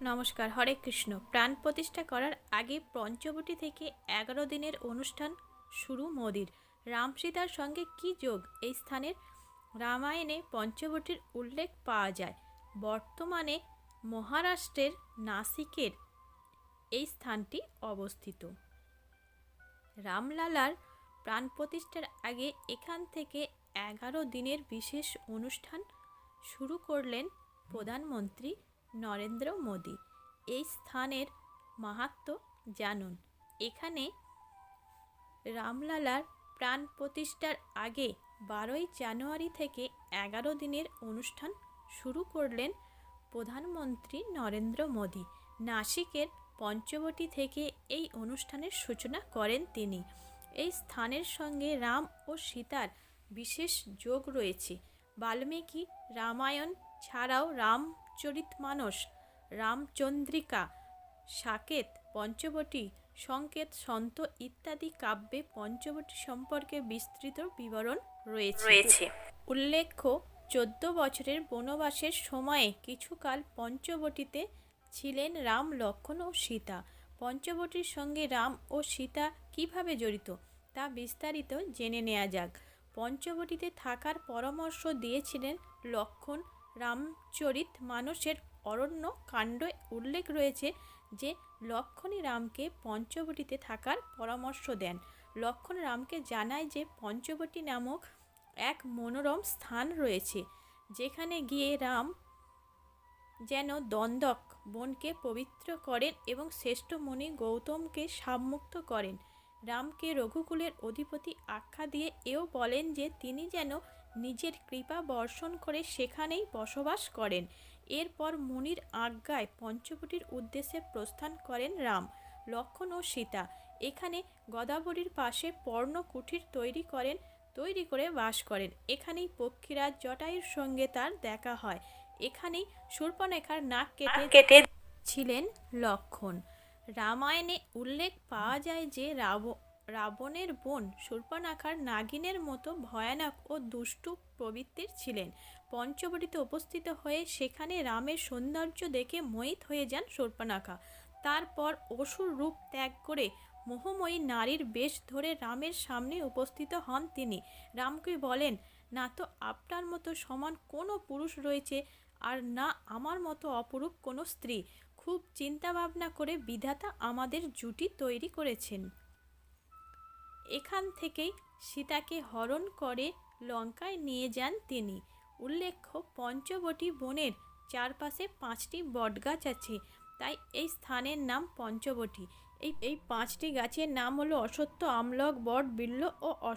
নমস্কার, হরে কৃষ্ণ। প্রাণ প্রতিষ্ঠা করার আগে পঞ্চবটি থেকে এগারো দিনের অনুষ্ঠান শুরু মোদির। রাম সীতার সঙ্গে কি যোগ? এই স্থানের রামায়ণে পঞ্চবটির উল্লেখ পাওয়া যায়। বর্তমানে মহারাষ্ট্রের নাসিকের এই স্থানটি অবস্থিত। রামলালার প্রাণ প্রতিষ্ঠার আগে এখান থেকে এগারো দিনের বিশেষ অনুষ্ঠান শুরু করলেন প্রধানমন্ত্রী নরেন্দ্র মোদী। এই স্থানের মাহাত্ম্য জানুন। এখানে রামলালার প্রাণ প্রতিষ্ঠার আগে বারোই জানুয়ারি থেকে এগারো দিনের অনুষ্ঠান শুরু করলেন প্রধানমন্ত্রী নরেন্দ্র মোদী। নাসিকের পঞ্চবটি থেকে এই অনুষ্ঠানের সূচনা করেন তিনি। এই স্থানের সঙ্গে রাম ও সীতার বিশেষ যোগ রয়েছে। বাল্মীকি রামায়ণ ছাড়াও রামচরিতমানস রামচন্দ্রিকা সাকেত পঞ্চবটি সংকেত সন্ত ইত্যাদি কাব্যে পঞ্চবটি সম্পর্কে বিস্তৃত বিবরণ রয়েছে। উল্লেখ্য চোদ্দ বছরের বনবাসের সময়ে কিছুকাল পঞ্চবটিতে ছিলেন রাম লক্ষ্মণ ও সীতা। পঞ্চবটির সঙ্গে রাম ও সীতা কীভাবে জড়িত তা বিস্তারিত জেনে নেওয়া যাক। পঞ্চবটিতে থাকার পরামর্শ দিয়েছিলেন লক্ষণ রামচরিত মানুষের অরণ্য কাণ্ডে উল্লেখ রয়েছে যে লক্ষণই রামকে পঞ্চবটিতে থাকার পরামর্শ দেন। লক্ষণ রামকে জানায় যে পঞ্চবটি নামক এক মনোরম স্থান রয়েছে, যেখানে গিয়ে রাম যেন দ্বন্দ্বক বনকে পবিত্র করেন এবং শ্রেষ্ঠ মুনি গৌতমকে সাবমুক্ত করেন। রামকে রঘুকুলের অধিপতি আখ্যা দিয়ে এও বলেন যে তিনি যেন নিজের কৃপা বর্ষণ করে সেখানেই বসবাস করেন। এরপর মুনির আজ্ঞায় পঞ্চবটির উদ্দেশ্যে প্রস্থান করেন রাম লক্ষণ ও সীতা। এখানে গদাবরীর পাশে পর্ণ কুঠির তৈরি করেন তৈরি করে বাস করেন। এখানেই পক্ষীরাজ জটায়ুর সঙ্গে তার দেখা হয়। এখানেই শূর্পণেখার নাক কেটে কেটে ছিলেন লক্ষণ। রামায়ণে উল্লেখ পাওয়া যায় যে রাব রাবণের বোন শূর্পণাখার নাগিনের মতো ভয়ানক ও দুষ্টু প্রবৃত্তির ছিলেন। পঞ্চবটিতে উপস্থিত হয়ে সেখানে রামের সৌন্দর্য দেখে মোহিত হয়ে যান শূর্পণাখা তারপর অসুর রূপ ত্যাগ করে মোহময়ী নারীর বেশ ধরে রামের সামনে উপস্থিত হন তিনি। রামকে বলেন, না তো আপনার মতো সমান কোনো পুরুষ রয়েছে আর না আমার মতো অপরূপ কোনো স্ত্রী। খুব চিন্তা ভাবনা করে বিধাতা আমাদের জুটি তৈরি করেছেন। এখান থেকেই সীতাকে হরণ করে লঙ্কায় নিয়ে যান তিনি। উল্লেখ্য, পঞ্চবটি বনের চারপাশে পাঁচটি বটগাছ আছে, তাই এই স্থানের নাম পঞ্চবটি। এই এই পাঁচটি গাছের নাম হলো অসত্য আমলক, বট, বিল্ল ও অশ